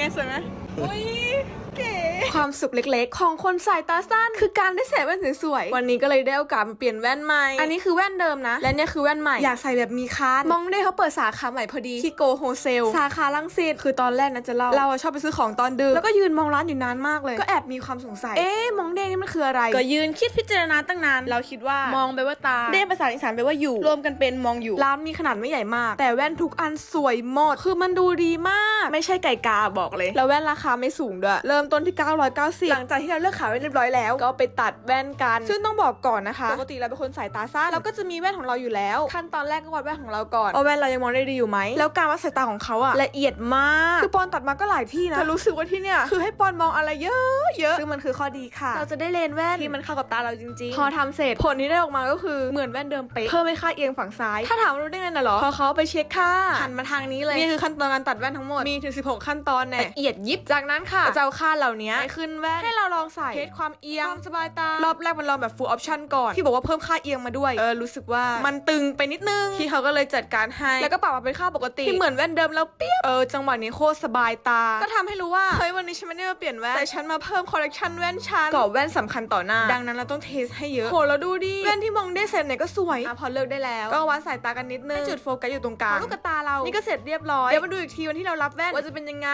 Herkese. อุ้ยเก๋ความสุขเล็กๆ ของคนสายตาสั้น คือการได้ใส่แว่นสวยๆ วันนี้ก็เลยได้โอกาสมาเปลี่ยนแว่นใหม่ อันนี้คือแว่นเดิมนะ และเนี่ยคือแว่นใหม่ อยากใส่แบบมีคานมองได้เขาเปิดสาขาใหม่พอดีที่โกโฮเซล สาขาลังสิตคือตอนแรกนะจะเล่า เราอะชอบไปซื้อของตอนดึก แล้วก็ยืนมองร้านอยู่นานมากเลย ก็แอบมีความสงสัย เอ๊ะมองเด้นี่มันคืออะไร ก็ยืนคิดพิจารณาตั้งนาน เราคิดว่ามองไปว่าตา เด้ภาษาอีสานแปลว่าอยู่ รวมกันเป็นมองอยู่ ร้านมีขนาดไม่ใหญ่มาก แต่แว่นทุกอันสวยหมด คือมันดูดีมาก ไม่ใช่ไก่กาบอกเลย แล้วแว่นราคาไม่สูงด้วย เริ่มต้นที่ 990 หลังจากที่เราเลือกขายไว้เรียบร้อยแล้ว ก็ไปตัดแว่นกัน ซึ่งต้องบอกก่อนนะคะ ปกติเราเป็นคนสายตาสั้นเราก็จะมีแว่นของเราอยู่แล้ว ขั้นตอนแรกก็วัดแว่นของเราก่อนว่าแว่นเรายังมองได้ดีอยู่ไหม แล้วการวัดสายตาของเขาอะละเอียดมาก คือปอนตัดมาก็หลายที่นะแต่รู้สึกว่าที่เนี่ยคือให้ปอนมองอะไรเยอะเยอะซึ่งมันคือข้อดีค่ะ เราจะได้เลนส์แว่นที่มันเข้ากับตาเราจริงๆ พอทำเสร็จผลที่ได้ออกมาก็คือเหมือนแว่นเดิมเป๊ะเพิ่มให้ค่าเอียงฝั่งซ้าย ถ้าถามว่ารู้ได้ไงน่ะเหรอพอเขาไปเช็คค่าหันมาทางนี้เลยนี่คือขั้นตอนการตัดแว่นทั้งหมดมีถึง 16 ขั้นตอนแน่ละเอียดยิบจากนั้นค่ะจะเอาค่าเหล่านี้ไปขึ้นแว่นให้เราลองใส่เทสความเอียงความสบายตารอบแรกมันลองแบบ full option ก่อนที่บอกว่าเพิ่มค่าเอียงมาด้วยเออรู้สึกว่ามันตึงไปนิดนึงที่เขาก็เลยจัดการให้แล้วก็ปรับมาเป็นค่าปกติที่เหมือนแว่นเดิมแล้วเปี้ยบเออจังหวะนี้โคตรสบายตา ก็ทำให้รู้ว่าเฮ้ยวันนี้ฉันไม่ได้มาเปลี่ยนแว่นแต่ฉันมาเพิ่มคอลเลกชันแว่นฉันกรอบแว่นสำคัญต่อหน้า ดังนั้นเราต้องเทสให้เยอะโหแล้วดูดิแว่นที่มองได้เสร็จเนี่ยก็สวยอะพอเลิกได้แล้ว ก็วัดสายตากันนิดนึงให้จุดโฟกัสอยู่ตรงกลางลูกตาเรานี่ก็เสร็จเรียบร้อยเดี๋ยวมาดูอีกทีวันที่เรารับแว่นว่าจะเป็นยังไง